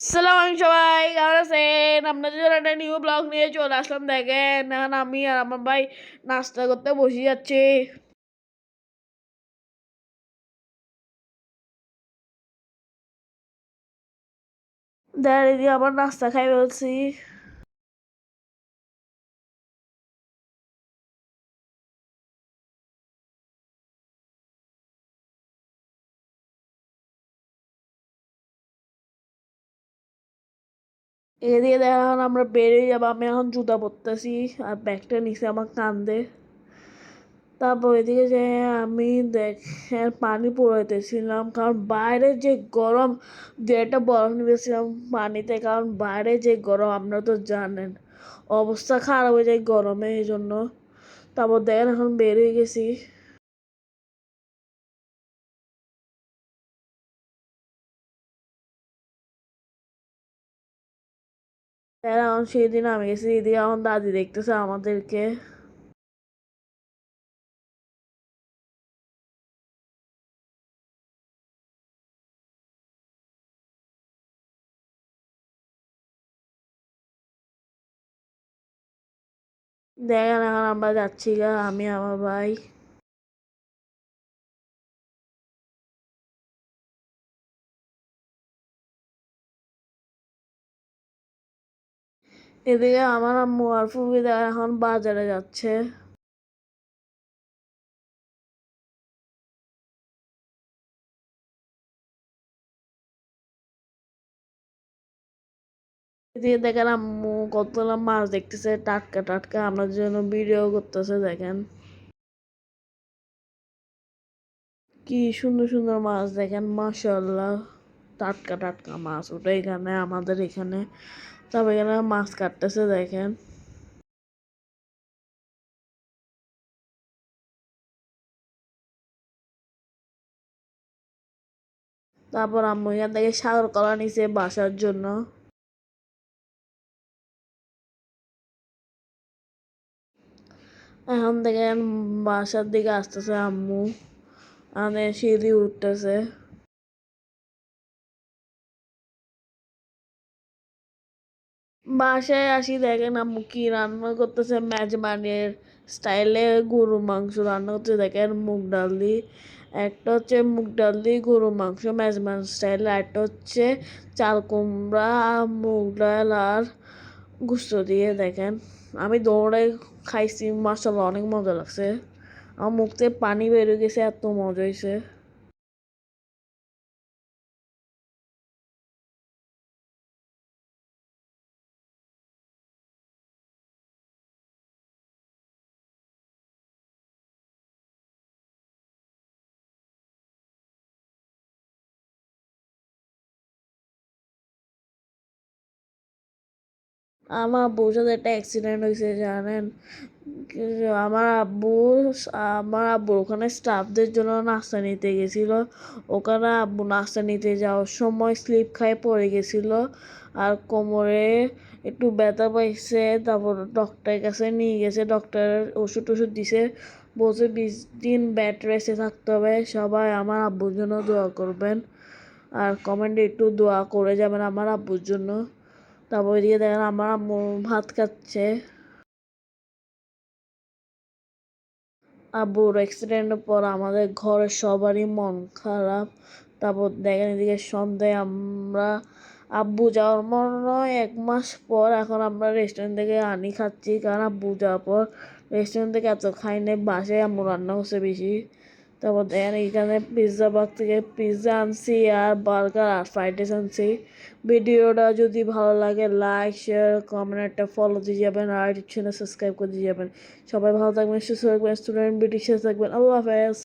সালাম সবাই, কেমন আছেন? আপনাদের একটা নিউ ব্লগ নিয়ে চলে আসলাম, দেখেন, এখন আমি আর আমার ভাই নাস্তা করতে বসে যাচ্ছি। দেখেন আমার নাস্তা খাই বলছি। এদিকে দেখেন এখন আমরা বেরিয়ে যাব। আমি এখন জুতা পরতেছি আর ব্যাগটা নিচে আমার কান্দে। তারপর এদিকে যে আমি দেখেন পানি পড়াইতেছিলাম। কারণ বাইরে যে গরম যে একটা বরফ নিয়েছিলাম পানিতে, কারণ বাইরে যে গরম, আপনারা তো জানেন। অবস্থা খারাপ হয়ে যায় গরমে এই জন্য তারপর দেখেন এখন বের হয়ে গেছি। এখন সেদিন আমি গেছি, এদিকে এখন দাদি দেখতেছে আমাদেরকে। দেখেন এখন আমরা যাচ্ছি গা, আমি, আমার ভাই। এদিকে আমার আম্মু আর দেখেন এখন বাজারে যাচ্ছে। এদিকে দেখেন আম্মু কতগুলো মাছ দেখতেছে, টাটকা টাটকা। আমার জন্য ভিডিও করতেছে, দেখেন। কি সুন্দর সুন্দর মাছ দেখেন মাশাল্লাহ টাটকা টাটকা মাছ, ওটা এখানে, আমাদের এখানে। তারপর এখানে মাছ কাটতেছে, দেখেন। তারপর আম্মু এখান থেকে সাগর কলা নিছে বাসার জন্য। এখন দেখেন বাসার দিকে আসতেছে আম্মু। মানে সিঁড়ি উঠতেছে। বাসায় আসি দেখেন আম্মু কি রান্না করতেছে মেজবানের স্টাইলে গরু মাংস রান্না করতে দেখেন মুগ ডাল দিয়ে, একটা হচ্ছে মুগ ডাল দিয়ে গরু মাংস মেজবান স্টাইলে একটা হচ্ছে চাল কুমড়া, মুগ ডাল আর গুস্ত দিয়ে। দেখেন, আমি দৌড়ে খাইছি মাসাল্লাহ অনেক মজা লাগছে। আমার মুখ থেকে পানি বেরিয়ে গেছে, এত মজা হয়েছে আমার আব্বুর সাথে একটা অ্যাক্সিডেন্ট হয়েছে, জানেন? আমার আব্বু আমার আব্বু ওখানে স্টাফদের জন্য নাস্তা নিতে গেছিল। ওখানে আব্বু নাস্তা নিতে যাওয়ার সময় স্লিপ খাই পড়ে গেছিল। আর কোমরে একটু ব্যথা পাইছে, তারপর ডক্টরের কাছে নিয়ে গেছে। ডক্টর ওষুধ টষুধ দিছে। বলছে, বিশ দিন ব্যাড রেস্টে থাকতে হবে। সবাই আমার আব্বুর জন্য দোয়া করবেন। আর কমেন্টে একটু দোয়া করে যাবেন আমার আব্বুর জন্য। তারপর এদিকে দেখেন আমার আম্মু ভাত খাচ্ছে। আব্বুর অ্যাক্সিডেন্টের পর আমাদের ঘরের সবারই মন খারাপ। তারপর দেখেন এদিকে সন্ধ্যায় আমরা আব্বু যাওয়ার মনে এক মাস পর এখন আমরা রেস্টুরেন্ট থেকে আনি খাচ্ছি। কারণ আব্বু যাওয়ার পর রেস্টুরেন্ট থেকে এত খাই নাই, বাসায় আম্মু রান্না করছে বেশি। তারপর দেখেন এইখানে পিৎজা বাগ থেকে পিৎজা আনছি আর বার্গার আর ফ্রাইড রাইস আনছি। ভিডিওটা যদি ভালো লাগে লাইক শেয়ার কমেন্ট একটা ফলো দিয়ে যাবেন আর চ্যানেল সাবস্ক্রাইব করে দিয়ে যাবেন। সবাই ভালো থাকবেন, সুস্থ থাকবেন স্টুডেন্ট ব্রিটিশে থাকবেন। আল্লাহ হাফেজ।